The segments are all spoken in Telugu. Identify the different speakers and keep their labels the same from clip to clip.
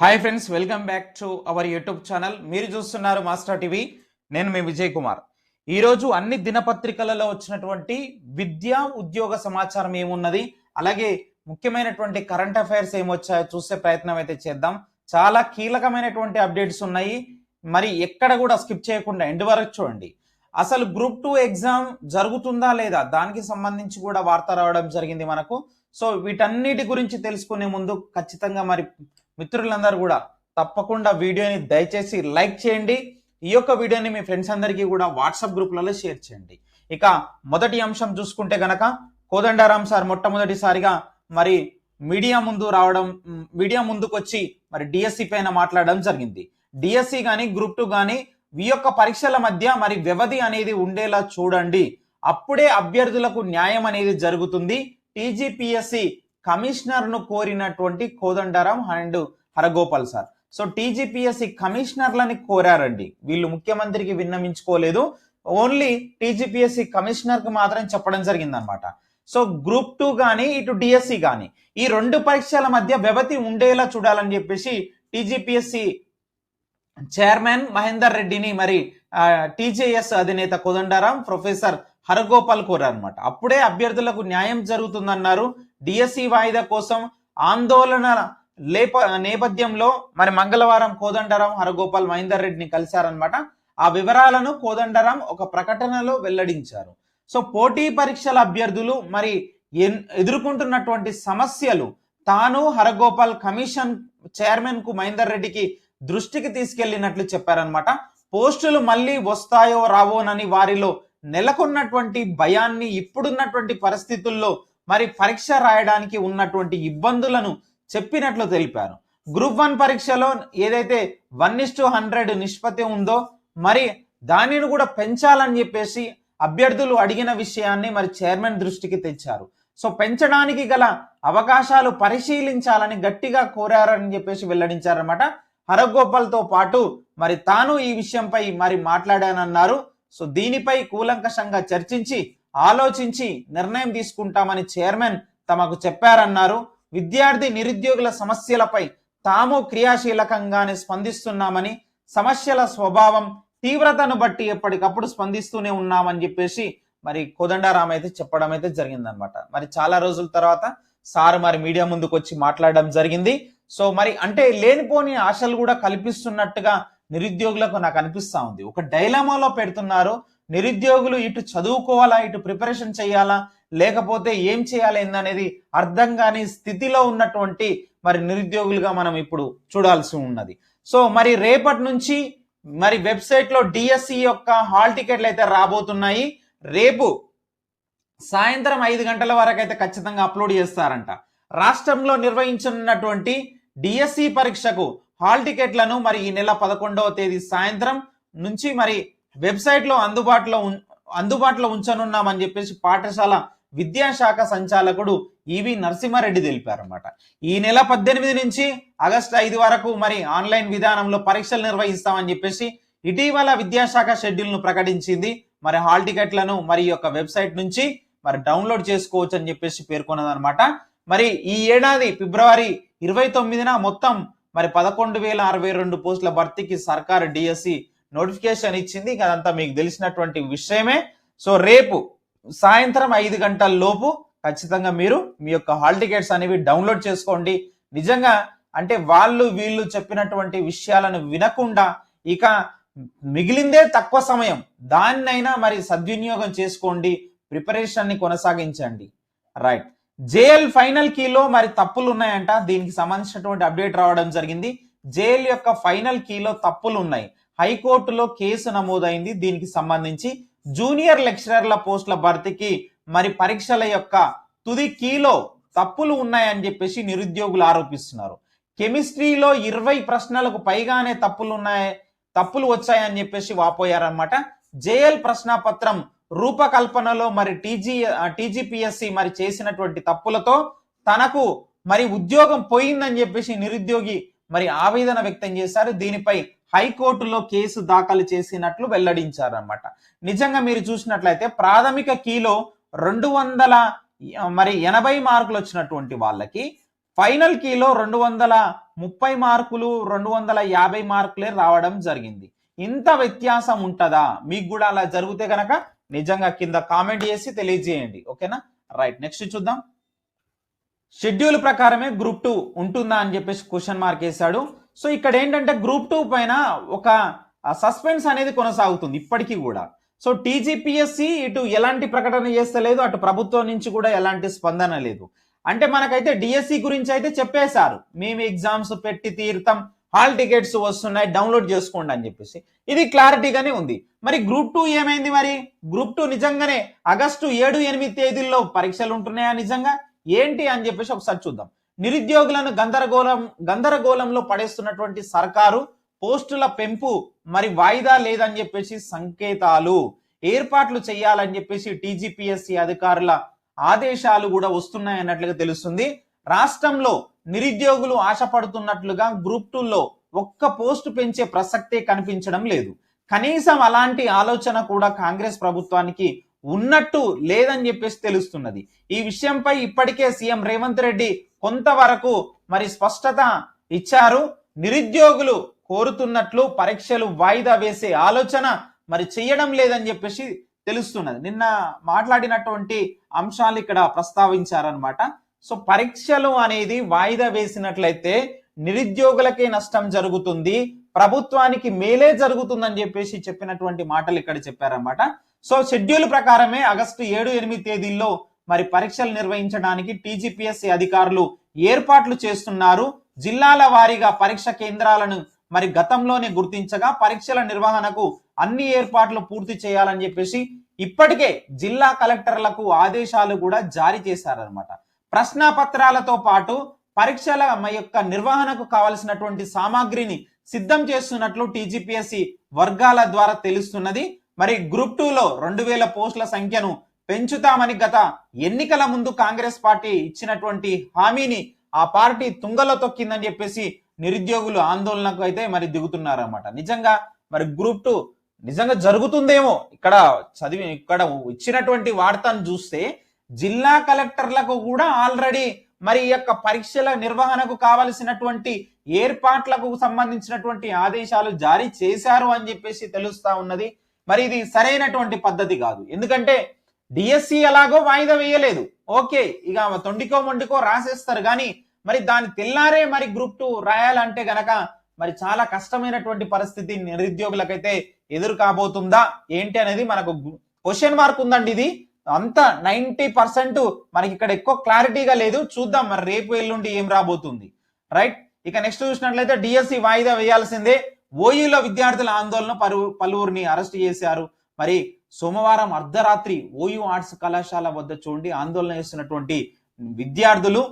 Speaker 1: Hi friends welcome back to our YouTube channel మీరు చూస్తున్నారు మాస్టర్ టీవీ నేను మీ విజయ్ కుమార్. ఈరోజు అన్ని దినపత్రికలలో వచ్చినటువంటి విద్యా ఉద్యోగ సమాచారం ఏమున్నది? అలాగే ముఖ్యమైనటువంటి కరెంట్ అఫైర్స్ ఏమొచ్చాయో చూసే ప్రయత్నం అయితే చేద్దాం. చాలా కీలకమైనటువంటి అప్డేట్స్ ఉన్నాయి. మరి ఎక్కడ కూడా స్కిప్ చేయకుండా ఎండ్ వరకు చూడండి. అసలు గ్రూప్ టూ ఎగ్జామ్ జరుగుతుందా లేదా? దానికి సంబంధించి కూడా వార్త రావడం జరిగింది మనకు. సో వీటన్నిటి గురించి తెలుసుకునే ముందు ఖచ్చితంగా మరి మిత్రులందరూ కూడా తప్పకుండా వీడియోని దయచేసి లైక్ చేయండి. ఈ యొక్క వీడియోని మీ ఫ్రెండ్స్ అందరికీ కూడా వాట్సాప్ గ్రూప్లలో షేర్ చేయండి. ఇక మొదటి అంశం చూసుకుంటే గనక కోదండారాం సార్ మొట్టమొదటిసారిగా మరి మీడియా ముందు రావడం మీడియా ముందుకు వచ్చి మరి డిఎస్సి పైన మాట్లాడడం జరిగింది. డిఎస్సి కానీ గ్రూప్ టూ కానీ ఈ యొక్క పరీక్షల మధ్య మరి వ్యవధి అనేది ఉండేలా చూడండి. అప్పుడే అభ్యర్థులకు న్యాయం అనేది జరుగుతుంది. టీజీపీఎస్సి కమిషనర్ను కోరినటువంటి Kodandaram and Haragopal sir. So TGPSC కమిషనర్లని కోరారండి. వీళ్ళు ముఖ్యమంత్రికి విన్నమించుకోలేదు ఓన్లీ టీజీపీఎస్సి కమిషనర్కి మాత్రం చెప్పడం జరిగిందనమాట సో గ్రూప్ టూ కానీ ఇటు డిఎస్సి కానీ ఈ రెండు పరీక్షల మధ్య వ్యవధి ఉండేలా చూడాలని చెప్పేసి టీజీపీఎస్సి చైర్మన్ మహేందర్ రెడ్డిని మరి టీజేఎస్ అధినేత కోదండారాం ప్రొఫెసర్ హరగోపాల్ కోరారనమాట అప్పుడే అభ్యర్థులకు న్యాయం జరుగుతుందన్నారు. డిఎస్సి వాయిదా కోసం ఆందోళన లేప నేపథ్యంలో మరి మంగళవారం కోదండరాం హరగోపాల్ మహేందర్ రెడ్డిని కలిశారనమాట ఆ వివరాలను కోదండరాం ఒక ప్రకటనలో వెల్లడించారు. సో పోటీ పరీక్షల అభ్యర్థులు మరి ఎన్- ఎదుర్కొంటున్నటువంటి సమస్యలు తాను హరగోపాల్ కమిషన్ చైర్మన్కు మహేందర్ రెడ్డికి దృష్టికి తీసుకెళ్ళినట్లు చెప్పారనమాట పోస్టులు మళ్ళీ వస్తాయో రావోనని వారిలో నెలకొన్నటువంటి భయాన్ని ఇప్పుడున్నటువంటి పరిస్థితుల్లో మరి పరీక్ష రాయడానికి ఉన్నటువంటి ఇబ్బందులను చెప్పినట్లు తెలిపారు. గ్రూప్ వన్ పరీక్షలో ఏదైతే వన్ ఇస్ టు హండ్రెడ్ నిష్పత్తి ఉందో మరి దానిని కూడా పెంచాలని చెప్పేసి అభ్యర్థులు అడిగిన విషయాన్ని మరి చైర్మన్ దృష్టికి తెచ్చారు. సో పెంచడానికి గల అవకాశాలు పరిశీలించాలని గట్టిగా కోరారని చెప్పేసి వెల్లడించారన్నమాట. హరగోపాల్తో పాటు మరి తాను ఈ విషయంపై మరి మాట్లాడానన్నారు. సో దీనిపై కూలంకషంగా చర్చించి ఆలోచించి నిర్ణయం తీసుకుంటామని చైర్మన్ తమకు చెప్పారన్నారు. విద్యార్థి నిరుద్యోగుల సమస్యలపై తాము క్రియాశీలకంగానే స్పందిస్తున్నామని సమస్యల స్వభావం తీవ్రతను బట్టి ఎప్పటికప్పుడు స్పందిస్తూనే ఉన్నామని చెప్పేసి మరి కోదండారాం అయితే చెప్పడం అయితే జరిగిందనమాట మరి చాలా రోజుల తర్వాత సార్ మరి మీడియా ముందుకు వచ్చి మాట్లాడడం జరిగింది. సో మరి అంటే లేనిపోని ఆశలు కూడా కల్పిస్తున్నట్టుగా నిరుద్యోగులకు నాకు అనిపిస్తా ఉంది. ఒక డైలమాలో పెడుతున్నారు. నిరుద్యోగులు ఇటు చదువుకోవాలా ఇటు ప్రిపరేషన్ చేయాలా లేకపోతే ఏం చేయాలి అనేది అర్థం కాని స్థితిలో ఉన్నటువంటి మరి నిరుద్యోగులుగా మనం ఇప్పుడు చూడాల్సి ఉన్నది. సో మరి రేపటి నుంచి మరి వెబ్సైట్లో డిఎస్సి యొక్క హాల్ టికెట్లు అయితే రాబోతున్నాయి. రేపు సాయంత్రం ఐదు గంటల వరకు అయితే ఖచ్చితంగా అప్లోడ్ చేస్తారంట. రాష్ట్రంలో నిర్వహించనున్నటువంటి డిఎస్సి పరీక్షకు హాల్ టికెట్లను మరి ఈ నెల పదకొండవ తేదీ సాయంత్రం నుంచి మరి వెబ్సైట్లో అందుబాటులో ఉం- అందుబాటులో ఉంచనున్నామని చెప్పేసి పాఠశాల విద్యాశాఖ సంచాలకుడు ఈవి నరసింహారెడ్డి తెలిపారన్నమాట. ఈ నెల పద్దెనిమిది నుంచి ఆగస్టు ఐదు వరకు మరి ఆన్లైన్ విధానంలో పరీక్షలు నిర్వహిస్తామని చెప్పేసి ఇటీవల విద్యాశాఖ షెడ్యూల్ను ప్రకటించింది. మరి హాల్ టికెట్లను మరి యొక్క వెబ్సైట్ నుంచి మరి డౌన్లోడ్ చేసుకోవచ్చు అని చెప్పేసి పేర్కొన్నదనమాట మరి ఈ ఏడాది ఫిబ్రవరి ఇరవై తొమ్మిదిన మొత్తం మరి పదకొండు వేల అరవై రెండు పోస్టుల భర్తీకి సర్కార్ డిఎస్సి నోటిఫికేషన్ ఇచ్చింది ఇంకా అదంతా మీకు తెలిసినటువంటి విషయమే. సో రేపు సాయంత్రం ఐదు గంటల లోపు ఖచ్చితంగా మీరు మీ యొక్క హాల్ టికెట్స్ అనేవి డౌన్లోడ్ చేసుకోండి. నిజంగా అంటే వాళ్ళు వీళ్ళు చెప్పినటువంటి విషయాలను వినకుండా ఇక మిగిలిందే తక్కువ సమయం. దాన్నైనా మరి సద్వినియోగం చేసుకోండి ప్రిపరేషన్ని కొనసాగించండి. రైట్. జేఎల్ ఫైనల్ కీలో మరి తప్పులు ఉన్నాయంట దీనికి సంబంధించినటువంటి అప్డేట్ రావడం జరిగింది. జేఎల్ యొక్క ఫైనల్ కీలో తప్పులు ఉన్నాయి హైకోర్టులో కేసు నమోదైంది. దీనికి సంబంధించి జూనియర్ లెక్చరర్ల పోస్టుల భర్తీకి మరి పరీక్షల యొక్క తుది కీలో తప్పులు ఉన్నాయని చెప్పేసి నిరుద్యోగులు ఆరోపిస్తున్నారు. కెమిస్ట్రీలో ఇరవై ప్రశ్నలకు పైగానే తప్పులు ఉన్నాయి తప్పులు వచ్చాయని చెప్పేసి వాపోయారనమాట జేఎల్ ప్రశ్నపత్రం రూపకల్పనలో మరి టీజీ టీజీపీఎస్సి మరి చేసినటువంటి తప్పులతో తనకు మరి ఉద్యోగం పోయిందని చెప్పేసి నిరుద్యోగి మరి ఆవేదన వ్యక్తం చేశారు. దీనిపై హైకోర్టులో కేసు దాఖలు చేసినట్లు వెల్లడించారన్నమాట. నిజంగా మీరు చూసినట్లయితే ప్రాథమిక కీలో రెండు వందల మరి ఎనభై మార్కులు వచ్చినటువంటి వాళ్ళకి ఫైనల్ కీలో రెండు వందల ముప్పై మార్కులు రెండు వందల యాభై మార్కులే రావడం జరిగింది. ఇంత వ్యత్యాసం ఉంటుందా? మీకు కూడా అలా జరిగితే కనుక నిజంగా కింద కామెంట్ చేసి తెలియజేయండి. ఓకేనా? రైట్ నెక్స్ట్ చూద్దాం. షెడ్యూల్ ప్రకారమే గ్రూప్ టూ ఉంటుందా అని చెప్పేసి క్వశ్చన్ మార్క్ వేశాడు. సో ఇక్కడ ఏంటంటే గ్రూప్ టూ పైన ఒక సస్పెన్స్ అనేది కొనసాగుతుంది ఇప్పటికీ కూడా. సో టీజీపీఎస్సి ఇటు ఎలాంటి ప్రకటన చేస్తలేదు అటు ప్రభుత్వం నుంచి కూడా ఎలాంటి స్పందన లేదు. అంటే మనకైతే డిఎస్సి గురించి అయితే చెప్పేశారు. మేము ఎగ్జామ్స్ పెట్టి తీర్థం హాల్ టికెట్స్ వస్తున్నాయి డౌన్లోడ్ చేసుకోండి అని చెప్పేసి. ఇది క్లారిటీగానే ఉంది. మరి గ్రూప్ టూ ఏమైంది మరి? గ్రూప్ టూ నిజంగానే ఆగస్టు ఏడు ఎనిమిది తేదీల్లో పరీక్షలు ఉంటున్నాయా నిజంగా? ఏంటి అని చెప్పేసి ఒకసారి చూద్దాం. నిరుద్యోగులను గందరగోళం గందరగోళంలో పడేస్తున్నటువంటి సర్కారు పోస్టుల పెంపు మరి వాయిదా లేదని చెప్పేసి సంకేతాలు ఏర్పాట్లు చేయాలని చెప్పేసి టీజీపీఎస్సి అధికారుల ఆదేశాలు కూడా వస్తున్నాయన్నట్లుగా తెలుస్తుంది. రాష్ట్రంలో నిరుద్యోగులు ఆశపడుతున్నట్లుగా గ్రూప్ టూలో ఒక్క పోస్టు పెంచే ప్రసక్తే కనిపించడం లేదు. కనీసం అలాంటి ఆలోచన కూడా కాంగ్రెస్ ప్రభుత్వానికి ఉన్నట్టు లేదని చెప్పేసి తెలుస్తున్నది. ఈ విషయంపై ఇప్పటికే సీఎం రేవంత్ రెడ్డి కొంతవరకు మరి స్పష్టత ఇచ్చారు. నిరుద్యోగులు కోరుతున్నట్లు పరీక్షలు వాయిదా వేసే ఆలోచన మరి చేయడం లేదని చెప్పేసి తెలుస్తున్నది. నిన్న మాట్లాడినటువంటి అంశాలు ఇక్కడ ప్రస్తావించారనమాట సో పరీక్షలు అనేది వాయిదా వేసినట్లయితే నిరుద్యోగులకే నష్టం జరుగుతుంది. ప్రభుత్వానికి మేలే జరుగుతుందని చెప్పేసి చెప్పినటువంటి మాటలు ఇక్కడ చెప్పారన్నమాట. సో షెడ్యూల్ ప్రకారమే ఆగస్టు ఏడు ఎనిమిది తేదీల్లో మరి పరీక్షలు నిర్వహించడానికి టీజీపీఎస్సీ అధికారులు ఏర్పాట్లు చేస్తున్నారు. జిల్లాల వారీగా పరీక్ష కేంద్రాలను మరి గతంలోనే గుర్తించగా పరీక్షల నిర్వహణకు అన్ని ఏర్పాట్లు పూర్తి చేయాలని చెప్పేసి ఇప్పటికే జిల్లా కలెక్టర్లకు ఆదేశాలు కూడా జారీ చేశారనమాట ప్రశ్నాపత్రాలతో పాటు పరీక్షల యొక్క నిర్వహణకు కావలసినటువంటి సామాగ్రిని సిద్ధం చేస్తున్నట్లు టీజీపీఎస్సి వర్గాల ద్వారా తెలుస్తున్నది. మరి గ్రూప్ టూలో రెండు వేల పోస్టుల సంఖ్యను పెంచుతామని గత ఎన్నికల ముందు కాంగ్రెస్ పార్టీ ఇచ్చినటువంటి హామీని ఆ పార్టీ తుంగలో తొక్కిందని చెప్పేసి నిరుద్యోగులు ఆందోళనకు అయితే మరి దిగుతున్నారన్నమాట. నిజంగా మరి గ్రూప్ టూ నిజంగా జరుగుతుందేమో ఇక్కడ చదివి ఇక్కడ ఇచ్చినటువంటి వార్తను చూస్తే జిల్లా కలెక్టర్లకు కూడా ఆల్రెడీ మరి ఈ యొక్క పరీక్షల నిర్వహణకు కావలసినటువంటి ఏర్పాట్లకు సంబంధించినటువంటి ఆదేశాలు జారీ చేశారు అని చెప్పేసి తెలుస్తా ఉన్నది. మరి ఇది సరైనటువంటి పద్ధతి కాదు. ఎందుకంటే డిఎస్సి ఎలాగో వాయిదా వేయలేదు. ఓకే ఇక తొండికో మొండికో రాసేస్తారు కానీ మరి దాని తెల్లారే మరి గ్రూప్ టూ రాయాలంటే గనక మరి చాలా కష్టమైనటువంటి పరిస్థితి నిరుద్యోగులకైతే ఎదురు కాబోతుందా? ఏంటి అనేది మనకు క్వశ్చన్ మార్క్ ఉందండి ఇది. అంత నైంటీ పర్సెంట్ మనకి ఇక్కడ ఎక్కువ క్లారిటీగా లేదు. చూద్దాం మరి రేపు ఎల్లుండి ఏం రాబోతుంది. రైట్? ఇక నెక్స్ట్ చూసినట్లయితే డిఎస్సి వాయిదా వేయాల్సిందే. ఓయూలో విద్యార్థుల ఆందోళన పలు పలువురిని అరెస్ట్ చేశారు. మరి సోమవారం అర్ధరాత్రి ఓయూ ఆర్ట్స్ కళాశాల వద్ద చూడండి ఆందోళన చేస్తున్నటువంటి విద్యార్థులు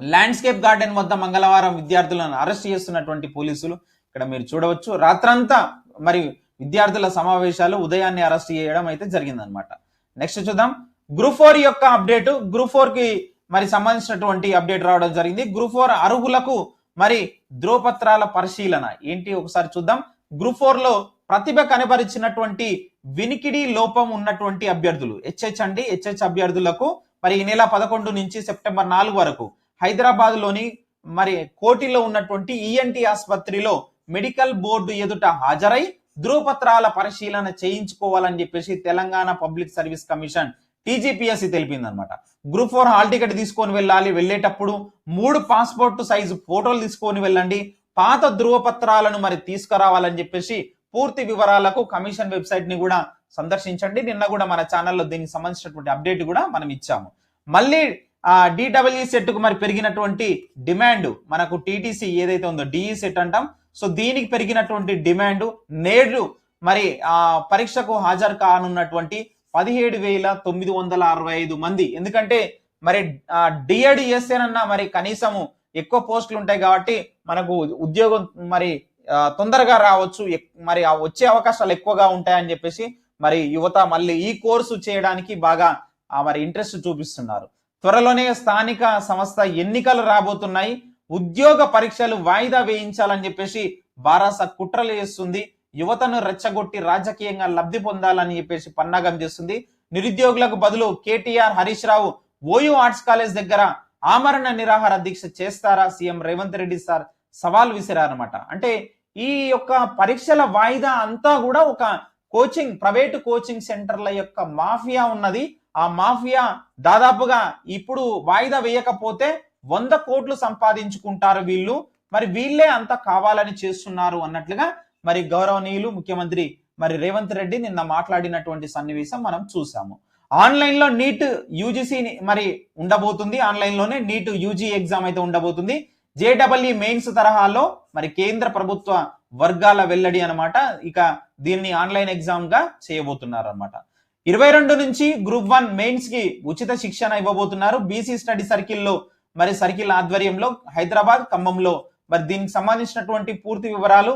Speaker 1: ల్యాండ్స్కేప్ గార్డెన్ వద్ద మంగళవారం విద్యార్థులను అరెస్ట్ చేస్తున్నటువంటి పోలీసులు ఇక్కడ మీరు చూడవచ్చు. రాత్రంతా మరి విద్యార్థుల సమావేశాలు ఉదయాన్నే అరెస్ట్ చేయడం అయితే జరిగిందనమాట నెక్స్ట్ చూద్దాం. గ్రూప్ ఫోర్ యొక్క అప్డేట్. గ్రూప్ ఫోర్కి మరి సంబంధించినటువంటి అప్డేట్ రావడం జరిగింది. గ్రూప్ ఫోర్ అర్హులకు మరి ధ్రువపత్రాల పరిశీలన. ఏంటి? ఒకసారి చూద్దాం. గ్రూప్ ఫోర్లో ప్రతిభ కనబరిచినటువంటి వినికిడి లోపం ఉన్నటువంటి అభ్యర్థులు. హెచ్హెచ్ అండి. హెచ్హెచ్ అభ్యర్థులకు మరి ఈ నెల పదకొండు నుంచి సెప్టెంబర్ నాలుగు వరకు హైదరాబాద్లోని మరి కోటిలో ఉన్నటువంటి ఈఎన్టీ ఆసుపత్రిలో మెడికల్ బోర్డు ఎదుట హాజరై ధృవపత్రాల పరిశీలన చేయించుకోవాలని చెప్పేసి Telangana public service commission TGPSC తెలిపింది అనమాట గ్రూప్ ఫోర్ హాల్ టికెట్ తీసుకొని వెళ్ళాలి. వెళ్ళేటప్పుడు మూడు పాస్పోర్ట్ సైజు ఫోటోలు తీసుకొని వెళ్ళండి. పాత ధృవపత్రాలను మరి తీసుకురావాలని చెప్పేసి పూర్తి వివరాలకు కమిషన్ వెబ్సైట్ని కూడా సందర్శించండి. నిన్న కూడా మన ఛానల్లో దీనికి సంబంధించినటువంటి అప్డేట్ కూడా మనం ఇచ్చాము. మళ్ళీ ఆ డిడబ్ల్యూ సెట్కు మరి పెరిగినటువంటి డిమాండ్ మనకు టీటీసీ ఏదైతే ఉందో డిఈ సెట్ అంటాం. సో దీనికి పెరిగినటువంటి డిమాండ్ నేడు మరి ఆ పరీక్షకు హాజరు కానున్నటువంటి పదిహేడు వేల తొమ్మిది వందల అరవై ఐదు మంది. ఎందుకంటే మరి డిఎడ్ చేస్తేనన్నా మరి కనీసము ఎక్కువ పోస్టులు ఉంటాయి కాబట్టి మనకు ఉద్యోగం మరి తొందరగా రావచ్చు. ఎక్- మరి ఆ వచ్చే అవకాశాలు ఎక్కువగా ఉంటాయని చెప్పేసి మరి యువత మళ్ళీ ఈ కోర్సు చేయడానికి బాగా ఆ, మరి ఇంట్రెస్ట్ చూపిస్తున్నారు. త్వరలోనే స్థానిక సంస్థ ఎన్నికలు రాబోతున్నాయి. ఉద్యోగ పరీక్షలు వాయిదా వేయించాలని చెప్పేసి బారాస కుట్రలు చేస్తుంది. యువతను రెచ్చగొట్టి రాజకీయంగా లబ్ధి పొందాలని చెప్పేసి పన్నాగం చేస్తుంది. నిరుద్యోగులకు బదులు KTR Harish Rao OU arts college దగ్గర ఆమరణ నిరాహార దీక్ష చేస్తారా? సీఎం రేవంత్ రెడ్డి సార్ సవాల్ విసిరారనమాట అంటే ఈ యొక్క పరీక్షల వాయిదా అంతా కూడా ఒక కోచింగ్ ప్రైవేటు కోచింగ్ సెంటర్ల యొక్క మాఫియా ఉన్నది. ఆ మాఫియా దాదాపుగా ఇప్పుడు వాయిదా వేయకపోతే వంద కోట్లు సంపాదించుకుంటారు వీళ్ళు. మరి వీళ్ళే అంత కావాలని చేస్తున్నారు అన్నట్లుగా మరి గౌరవనీయులు ముఖ్యమంత్రి మరి రేవంత్ రెడ్డి నిన్న మాట్లాడినటువంటి సన్నివేశం మనం చూసాము ఆన్లైన్లో నీట్ యూజీసీ మరి ఉండబోతుంది. ఆన్లైన్లోనే నీట్ యూజీ ఎగ్జామ్ అయితే ఉండబోతుంది. జేడబ్ల్యూ మెయిన్స్ తరహాలో మరి కేంద్ర ప్రభుత్వ వర్గాల వెల్లడి అనమాట ఇక దీన్ని ఆన్లైన్ ఎగ్జామ్గా చేయబోతున్నారు అనమాట ఇరవై రెండు నుంచి గ్రూప్ వన్ మెయిన్స్కి ఉచిత శిక్షణ ఇవ్వబోతున్నారు. బీసీ స్టడీ సర్కిల్లో మరి సర్కిల్ ఆధ్వర్యంలో హైదరాబాద్ ఖమ్మంలో. మరి దీనికి సంబంధించినటువంటి పూర్తి వివరాలు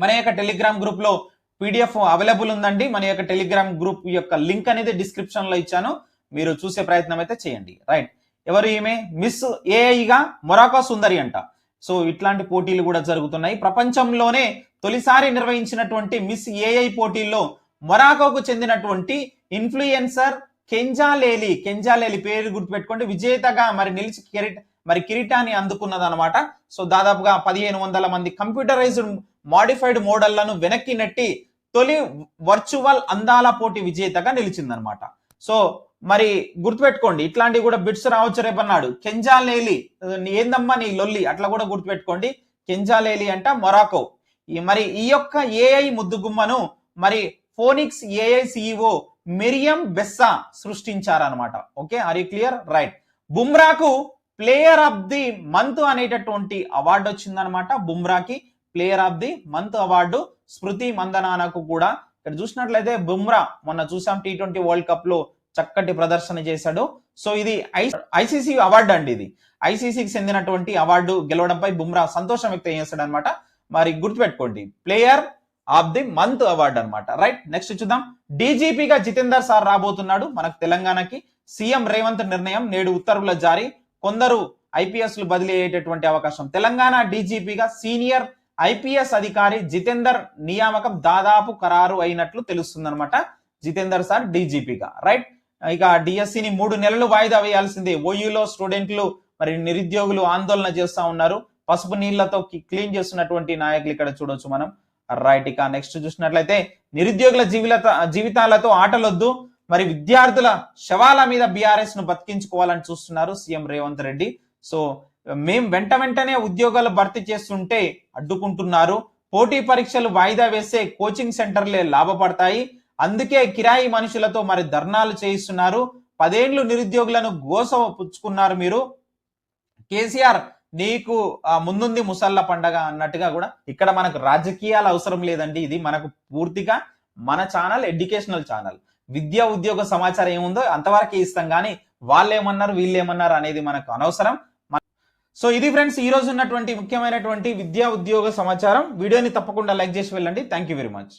Speaker 1: మన యొక్క టెలిగ్రామ్ గ్రూప్లో పీడిఎఫ్ అవైలబుల్ ఉందండి. మన యొక్క టెలిగ్రామ్ గ్రూప్ యొక్క లింక్ అనేది డిస్క్రిప్షన్లో ఇచ్చాను. మీరు చూసే ప్రయత్నం అయితే చేయండి. రైట్ ఎవరు ఈమె? మిస్ ఏఐగా మొరాకో సుందరి అంట. సో ఇట్లాంటి పోటీలు కూడా జరుగుతున్నాయి. ప్రపంచంలోనే తొలిసారి నిర్వహించినటువంటి మిస్ ఏఐ పోటీల్లో మొరాకోకు చెందినటువంటి ఇన్ఫ్లుయెన్సర్ కెంజాలేలి. కెంజాలేలి పేరు గుర్తుపెట్టుకోండి. విజేతగా మరి నిలిచి కిరీట మరి కిరీటాన్ని అందుకున్నది అనమాట సో దాదాపుగా పదిహేను వందల మంది కంప్యూటరైజ్డ్ మాడిఫైడ్ మోడళ్ళను వెనక్కి నెట్టి తొలి వర్చువల్ అందాల పోటీ విజేతగా నిలిచిందనమాట. సో మరి గుర్తుపెట్టుకోండి ఇట్లాంటివి కూడా బిట్స్ రావచ్చు రేపన్నాడు. కెంజాలేలి ఏందమ్మా నీ లొల్లి అట్లా కూడా గుర్తుపెట్టుకోండి. కెంజాలేలి అంట మొరాకో. మరి ఈ యొక్క ఏఐ ముద్దుగుమ్మను మరి Phoenix AI CEO Miriam Bessa సృష్టించారనమాట. Okay are you clear? Right. బుమ్రాకు player of the month అనేటటువంటి అవార్డు వచ్చిందనమాట బుమ్రాకి. Player of the month award Smriti మందనానకు కూడా. ఇక్కడ చూసినట్లయితే బుమ్రా మొన్న చూసాం టీ ట్వంటీ వరల్డ్ కప్లో చక్కటి ప్రదర్శన చేశాడు. సో ఇది ఐసీసీ అవార్డు అండి ఇది. ఐసీసీకి చెందినటువంటి అవార్డు గెలవడంపై బుమ్రా సంతోషం వ్యక్తం చేశాడు అనమాట మరి గుర్తుపెట్టుకోండి player of the month award అనమాట. రైట్ నెక్స్ట్ చూద్దాం. డీజీపీగా జితేందర్ సార్ రాబోతున్నాడు మనకు తెలంగాణకి. సీఎం రేవంత్ నిర్ణయం నేడు ఉత్తర్వుల జారీ. కొందరు ఐపీఎస్లు బదిలీ అయ్యేటటువంటి అవకాశం. తెలంగాణ డీజీపీగా సీనియర్ ఐపీఎస్ అధికారి జితేందర్ నియామకం దాదాపు ఖరారు అయినట్లు తెలుస్తుందన్నమాట. జితేందర్ సార్ డీజీపీగా రైట్? ఇక డిఎస్సిని మూడు నెలలు వాయిదా వేయాల్సిందే. ఓయూలో స్టూడెంట్లు మరి నిరుద్యోగులు ఆందోళన చేస్తా ఉన్నారు. పసుపు నీళ్ళతో క్లీన్ చేస్తున్నటువంటి నాయకులు ఇక్కడ చూడొచ్చు మనం. రైట్ ఇక నెక్స్ట్ చూసినట్లయితే నిరుద్యోగుల జీవిత జీవితాలతో ఆటలొద్దు. మరి విద్యార్థుల శవాల మీద బీఆర్ఎస్ను బతికించుకోవాలని చూస్తున్నారు సీఎం రేవంత్ రెడ్డి. సో మేం వెంట వెంటనే ఉద్యోగాలు భర్తీ చేస్తుంటే అడ్డుకుంటున్నారు. పోటీ పరీక్షలు వాయిదా వేసే కోచింగ్ సెంటర్లే లాభపడతాయి. అందుకే కిరాయి మనుషులతో మరి ధర్నాలు చేయిస్తున్నారు. పదేండ్లు నిరుద్యోగులను గోస పుచ్చుకున్నారు మీరు. కేసీఆర్ నీకు ముందుంది ముసల్ల పండగ అన్నట్టుగా కూడా ఇక్కడ మనకు రాజకీయాలు అవసరం లేదండి ఇది. మనకు పూర్తిగా మన ఛానల్ ఎడ్యుకేషనల్ ఛానల్. విద్యా ఉద్యోగ సమాచారం ఏముందో అంతవరకే ఇస్తాం కానీ వాళ్ళు ఏమన్నారు వీళ్ళు ఏమన్నారు అనేది మనకు అనవసరం. సో ఇది ఫ్రెండ్స్ ఈ రోజు ఉన్నటువంటి ముఖ్యమైనటువంటి విద్యా ఉద్యోగ సమాచారం. వీడియోని తప్పకుండా లైక్ చేసి వెళ్ళండి. Thank you very much